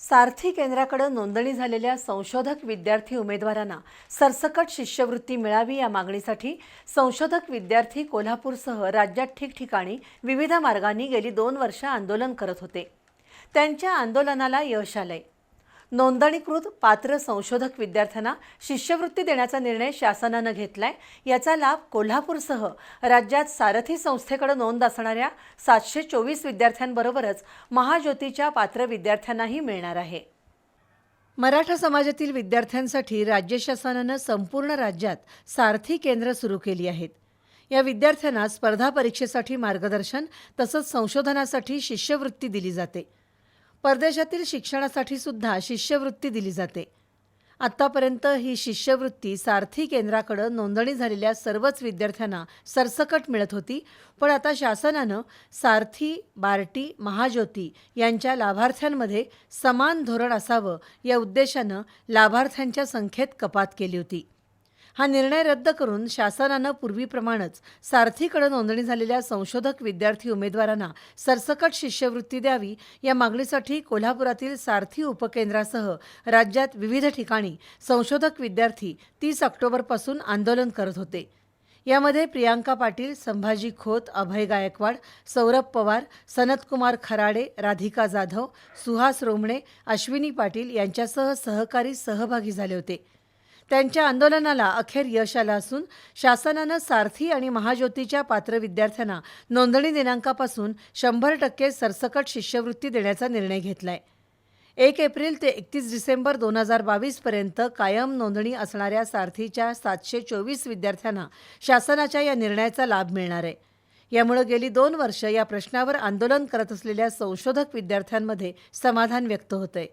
सारथी केंद्राकडे नोंदणी झालेल्या संशोधक विद्यार्थी उमेदवारांना सरसकट शिष्यवृत्ती मिळावी या मागणीसाठी संशोधक विद्यार्थी कोल्हापूरसह राज्यात ठिकठिकाणी विविध मार्गांनी गेली दोन वर्ष आंदोलन करत होते. त्यांच्या आंदोलनाला यश आलंय. नोंदणीकृत पात्र संशोधक विद्यार्थ्यांना शिष्यवृत्ती देण्याचा निर्णय शासनानं घेतलाय. याचा लाभ कोल्हापूरसह राज्यात सारथी संस्थेकडे नोंद असणाऱ्या सातशे चोवीस विद्यार्थ्यांबरोबरच महाज्योतीच्या पात्र विद्यार्थ्यांनाही मिळणार आहे. मराठा समाजातील विद्यार्थ्यांसाठी राज्य शासनानं संपूर्ण राज्यात सारथी केंद्र सुरू केली आहेत. या विद्यार्थ्यांना स्पर्धा परीक्षेसाठी मार्गदर्शन तसंच संशोधनासाठी शिष्यवृत्ती दिली जाते. परदेशातील शिक्षणासाठी सुद्धा शिष्यवृत्ती दिली जाते. आत्तापर्यंत ही शिष्यवृत्ती सारथी केंद्राकडं नोंदणी झालेल्या सर्वच विद्यार्थ्यांना सरसकट मिळत होती पण आता शासनानं सारथी बार्टी महाज्योती यांच्या लाभार्थ्यांमध्ये समान धोरण असावं या उद्देशानं लाभार्थ्यांच्या संख्येत कपात केली होती. हा निर्णय रद्द करून शासनानं पूर्वीप्रमाणेच सारथीकडे नोंदणी झालेल्या संशोधक विद्यार्थी उमेदवारांना सरसकट शिष्यवृत्ती द्यावी या मागणीसाठी कोल्हापुरातील सारथी उपकेंद्रासह राज्यात विविध ठिकाणी संशोधक विद्यार्थी तीस ऑक्टोबरपासून आंदोलन करत होते. यामध्ये प्रियांका पाटील संभाजी खोत अभय गायकवाड सौरभ पवार सनतकुमार खराडे राधिका जाधव सुहास रोमणे अश्विनी पाटील यांच्यासह सहकारी सहभागी झाले होते. त्यांच्या आंदोलनाला अखेर यश आलं असून शासनानं सारथी आणि महाज्योतीच्या पात्र विद्यार्थ्यांना नोंदणी दिनांकापासून शंभर टक्के सरसकट शिष्यवृत्ती देण्याचा निर्णय घेतलाय. एक एप्रिल ते एकतीस डिसेंबर दोन हजार बावीसपर्यंत कायम नोंदणी असणाऱ्या सारथीच्या सातशे चोवीस विद्यार्थ्यांना शासनाच्या या निर्णयाचा लाभ मिळणार आहे. यामुळे गेली दोन वर्ष या प्रश्नावर आंदोलन करत असलेल्या संशोधक विद्यार्थ्यांमध्ये समाधान व्यक्त होतंय.